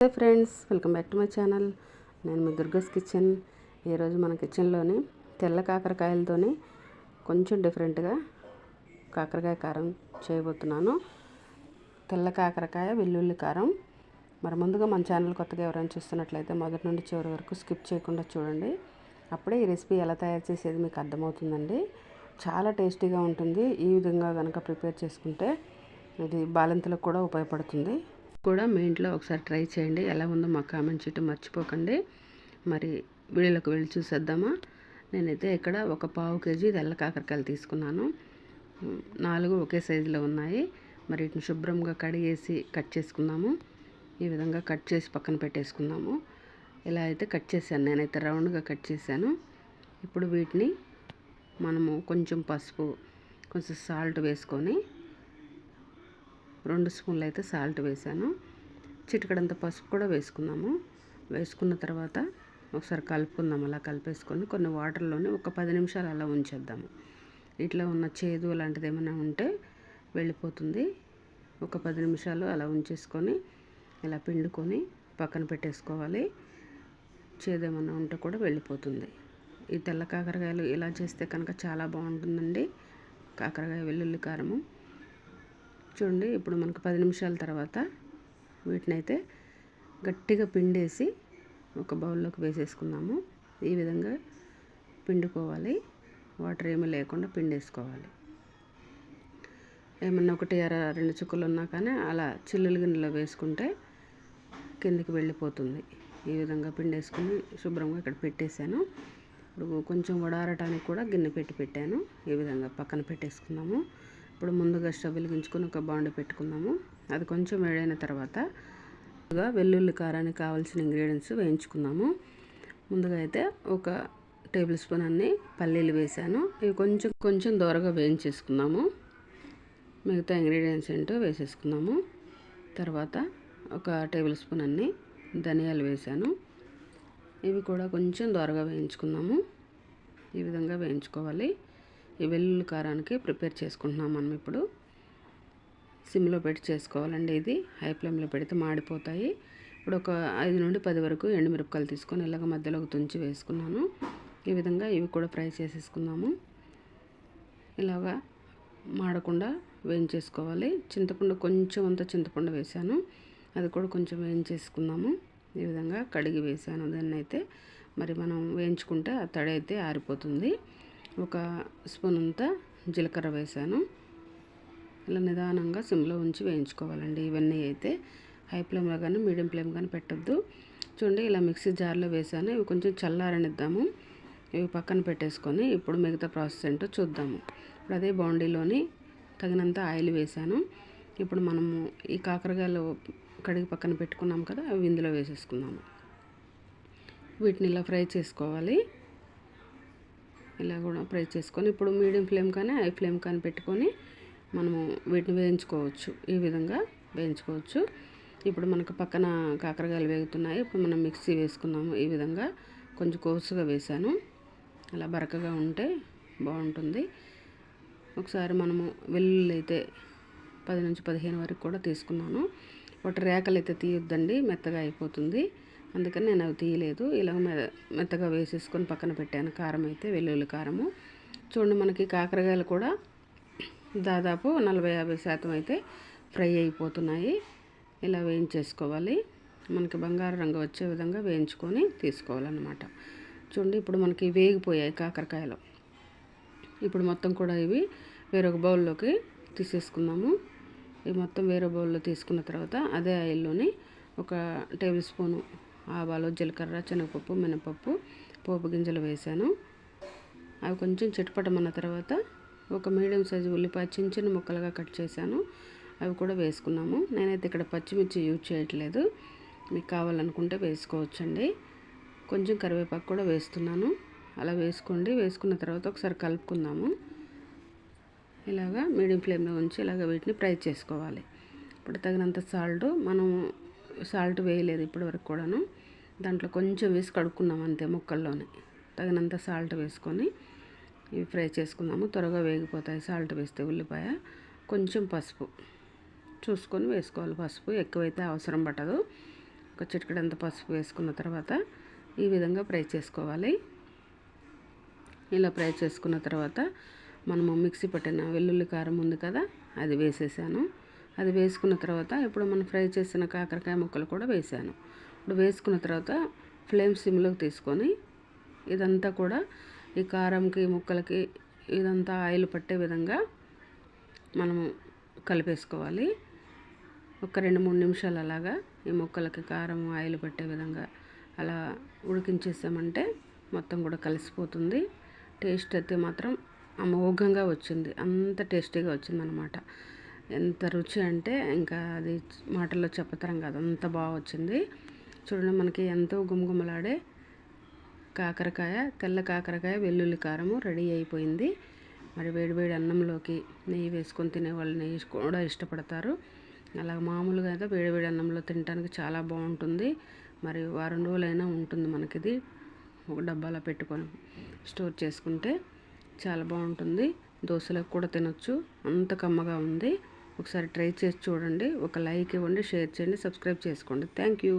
Hello friends welcome back to my channel. నేను మీ దుర్గస్ kitchen. ఈరోజు మన కిచెన్లోని తెల్ల కాకరకాయలతోనే కొంచెం డిఫరెంట్గా కాకరకాయ కారం చేయబోతున్నాను. తెల్ల కాకరకాయ వెల్లుల్లి కారం. మరి ముందుగా మన ఛానల్ కొత్తగా ఎవరైనా చూస్తున్నట్లయితే మొదటి నుండి చివరి వరకు స్కిప్ చేయకుండా చూడండి. అప్పుడే ఈ రెసిపీ ఎలా తయారు చేసేది మీకు అర్థమవుతుందండి. చాలా టేస్టీగా ఉంటుంది. ఈ విధంగా కనుక ప్రిపేర్ చేసుకుంటే ఇది బాలింతలకు కూడా ఉపయోగపడుతుంది. కూడా మీ ఇంట్లో ఒకసారి ట్రై చేయండి. ఎలా ఉందో మాకు కామెంట్ చేయటం మర్చిపోకండి. మరి వీడియోలోకి వెళ్ళి చూసేద్దామా? నేనైతే ఇక్కడ ఒక పావు కేజీ తెల్ల కాకరకాయలు తీసుకున్నాను. నాలుగు ఒకే సైజులో ఉన్నాయి. మరి వీటిని శుభ్రంగా కడిగేసి కట్ చేసుకుందాము. ఈ విధంగా కట్ చేసి పక్కన పెట్టేసుకుందాము. ఇలా అయితే కట్ చేశాను. నేనైతే రౌండ్గా కట్ చేశాను. ఇప్పుడు వీటిని మనము కొంచెం పసుపు కొంచెం సాల్ట్ వేసుకొని రెండు స్పూన్లు అయితే సాల్ట్ వేసాను. చిటికడంత పసుపు కూడా వేసుకున్నాము. వేసుకున్న తర్వాత ఒకసారి కలుపుకుందాం. అలా కలిపేసుకొని కొన్ని వాటర్లోనే ఒక పది నిమిషాలు అలా ఉంచేద్దాము. ఇట్లా ఉన్న చేదు అలాంటిది ఏమైనా ఉంటే వెళ్ళిపోతుంది. ఒక పది నిమిషాలు అలా ఉంచేసుకొని ఇలా పిండుకొని పక్కన పెట్టేసుకోవాలి. చేదు ఏమైనా ఉంటే కూడా వెళ్ళిపోతుంది. ఈ తెల్ల కాకరకాయలు ఇలా చేస్తే కనుక చాలా బాగుంటుందండి. కాకరకాయ వెల్లుల్లి కారము. చూడండి ఇప్పుడు మనకు పది నిమిషాల తర్వాత వీటినైతే గట్టిగా పిండేసి ఒక బౌల్లోకి వేసేసుకుందాము. ఈ విధంగా పిండుకోవాలి. వాటర్ ఏమీ లేకుండా పిండేసుకోవాలి. ఏమన్నా ఒకటి అర రెండు చుక్కలు ఉన్నా కానీ అలా చిల్లులు గిన్నెలో వేసుకుంటే కిందికి వెళ్ళిపోతుంది. ఈ విధంగా పిండేసుకుని శుభ్రంగా ఇక్కడ పెట్టేశాను. ఇప్పుడు కొంచెం వడారటానికి కూడా గిన్నె పెట్టి పెట్టాను. ఈ విధంగా పక్కన పెట్టేసుకున్నాము. ఇప్పుడు ముందుగా స్టవ్ వెలిగించుకొని ఒక బాండి పెట్టుకుందాము. అది కొంచెం వేడైన తర్వాత ముందుగా వెల్లుల్లి కారానికి కావాల్సిన ఇంగ్రీడియంట్స్ వేయించుకుందాము. ముందుగా అయితే ఒక టేబుల్ స్పూన్ అన్ని పల్లీలు వేసాను. ఇవి కొంచెం కొంచెం దూరగా వేయించేసుకుందాము. మిగతా ఇంగ్రీడియంట్స్ ఏంటో వేసేసుకుందాము. తర్వాత ఒక టేబుల్ స్పూన్ అన్ని ధనియాలు వేసాను. ఇవి కూడా కొంచెం దూరగా వేయించుకుందాము. ఈ విధంగా వేయించుకోవాలి. ఈ వెల్లుల్లి కారానికి ప్రిపేర్ చేసుకుంటున్నాం మనం ఇప్పుడు. సిమ్లో పెట్టి చేసుకోవాలండి ఇది. హై ఫ్లేమ్లో పెడితే మాడిపోతాయి. ఇప్పుడు ఒక ఐదు నుండి పది వరకు ఎండుమిరపకాయలు తీసుకొని ఇలాగ మధ్యలోకి తుంచి వేసుకున్నాను. ఈ విధంగా ఇవి కూడా ఫ్రై చేసేసుకుందాము. ఇలాగా మాడకుండా వేయించేసుకోవాలి. చింతపండు కొంచెం అంత చింతపండు వేసాను. అది కూడా కొంచెం వేయించేసుకుందాము. ఈ విధంగా కడిగి వేసాను. దాన్ని అయితే మరి మనం వేయించుకుంటే ఆ తడి అయితే ఆరిపోతుంది. ఒక స్పూన్ అంతా జీలకర్ర వేసాను. ఇలా నిదానంగా సిమ్లో ఉంచి వేయించుకోవాలండి. ఇవన్నీ అయితే హై ఫ్లేమ్లో కానీ మీడియం ఫ్లేమ్ కానీ పెట్టద్దు. చూడండి ఇలా మిక్సీ జార్లో వేసాను. ఇవి కొంచెం చల్లారనిద్దాము. ఇవి పక్కన పెట్టేసుకొని ఇప్పుడు మిగతా ప్రాసెస్ ఏంటో చూద్దాము. ఇప్పుడు అదే బాండీలోని తగినంత ఆయిల్ వేసాను. ఇప్పుడు మనము ఈ కాకరకాయలు కడిగి పక్కన పెట్టుకున్నాం కదా అవి ఇందులో వేసేసుకుందాము. వీటిని ఇలా ఫ్రై చేసుకోవాలి. ఇలా కూడా ఫ్రై చేసుకొని ఇప్పుడు మీడియం ఫ్లేమ్ కానీ హై ఫ్లేమ్ కానీ పెట్టుకొని మనము వీటిని వేయించుకోవచ్చు. ఈ విధంగా వేయించుకోవచ్చు. ఇప్పుడు మనకు పక్కన కాకరకాయలు వేగుతున్నాయి. ఇప్పుడు మనం మిక్సీ వేసుకున్నాము ఈ విధంగా కొంచెం కోసుగా వేసాను అలా బరకగా ఉంటే బాగుంటుంది. ఒకసారి మనము వెల్లుల్లి అయితే పది నుంచి పదిహేను వరకు కూడా తీసుకున్నాను. ఒకటి రేకలు అయితే తీయొద్దండి. మెత్తగా అయిపోతుంది. అందుకని నేను అవి తీయలేదు. ఇలా మెత్తగా వేసేసుకొని పక్కన పెట్టాను. కారం అయితే వెల్లుల్లి కారము. చూడండి మనకి కాకరకాయలు కూడా దాదాపు నలభై యాభై శాతం అయితే ఫ్రై అయిపోతున్నాయి. ఇలా వేయించేసుకోవాలి. మనకి బంగారు రంగు వచ్చే విధంగా వేయించుకొని తీసుకోవాలన్నమాట. చూడండి ఇప్పుడు మనకి వేగిపోయాయి కాకరకాయలు. ఇప్పుడు మొత్తం కూడా ఇవి వేరొక బౌల్లోకి తీసేసుకుందాము. ఇవి మొత్తం వేరే బౌల్లో తీసుకున్న తర్వాత అదే ఆయిల్లోని ఒక టేబుల్ స్పూను ఆవాలు జీలకర్ర శనగపప్పు మినపప్పు పోపు గింజలు వేసాను. అవి కొంచెం చిటపటమన్న తర్వాత ఒక మీడియం సైజు ఉల్లిపాయ చిన్న చిన్న ముక్కలుగా కట్ చేశాను. అవి కూడా వేసుకున్నాము. నేనైతే ఇక్కడ పచ్చిమిర్చి యూజ్ చేయట్లేదు. మీకు కావాలనుకుంటే వేసుకోవచ్చండి. కొంచెం కరివేపాకు కూడా వేస్తున్నాను. అలా వేసుకోండి. వేసుకున్న తర్వాత ఒకసారి కలుపుకుందాము. ఇలాగా మీడియం ఫ్లేమ్లో ఉంచి ఇలాగ వీటిని ఫ్రై చేసుకోవాలి. ఇప్పుడు తగినంత సాల్ట్ మనం సాల్ట్ వేయలేదు ఇప్పటివరకు కూడాను. దాంట్లో కొంచెం వేసి కడుక్కున్నాం అంతే ముక్కల్లోనే. తగినంత సాల్ట్ వేసుకొని ఇవి ఫ్రై చేసుకున్నాము త్వరగా వేగిపోతాయి సాల్ట్ వేస్తే ఉల్లిపాయ. కొంచెం పసుపు చూసుకొని వేసుకోవాలి. పసుపు ఎక్కువైతే అవసరం పట్టదు. ఒక చిటికడంత పసుపు వేసుకున్న తర్వాత ఈ విధంగా ఫ్రై చేసుకోవాలి. ఇలా ఫ్రై చేసుకున్న తర్వాత మనము మిక్సీ పట్టిన వెల్లుల్లి కారం ఉంది కదా అది వేసేసాను. అది వేసుకున్న తర్వాత ఇప్పుడు మనం ఫ్రై చేసిన కాకరకాయ ముక్కలు కూడా వేసాను. ఇప్పుడు వేసుకున్న తర్వాత ఫ్లేమ్ సిమ్లోకి తీసుకొని ఇదంతా కూడా ఈ కారంకి ముక్కలకి ఇదంతా ఆయిల్ పట్టే విధంగా మనము కలిపేసుకోవాలి. ఒక రెండు మూడు నిమిషాలు అలాగా ఈ ముక్కలకి కారం ఆయిల్ పట్టే విధంగా అలా ఉడికించేసామంటే మొత్తం కూడా కలిసిపోతుంది. టేస్ట్ అయితే మాత్రం అమోఘంగా వచ్చింది. అంత టేస్టీగా వచ్చిందనమాట. ఎంత రుచి అంటే ఇంకా అది మాటల్లో చెప్పతరం కాదు. అంత బాగా వచ్చింది. చూడండి మనకి ఎంతో గుమగుమలాడే కాకరకాయ తెల్ల కాకరకాయ వెల్లుల్లి కారము రెడీ అయిపోయింది. మరి వేడివేడి అన్నంలోకి నెయ్యి వేసుకొని తినే వాళ్ళు నెయ్యి కూడా ఇష్టపడతారు. అలా మామూలుగా అయితే వేడివేడి అన్నంలో తినడానికి చాలా బాగుంటుంది. మరి వారం రోజులైనా ఉంటుంది మనకిది. ఒక డబ్బాలో పెట్టుకొని స్టోర్ చేసుకుంటే చాలా బాగుంటుంది. దోశలకు కూడా తినొచ్చు. అంత కమ్మగా ఉంది. ఒకసారి ట్రై చేసి చూడండి. ఒక లైక్ ఇవ్వండి షేర్ చేయండి సబ్స్క్రైబ్ చేసుకోండి. Thank you.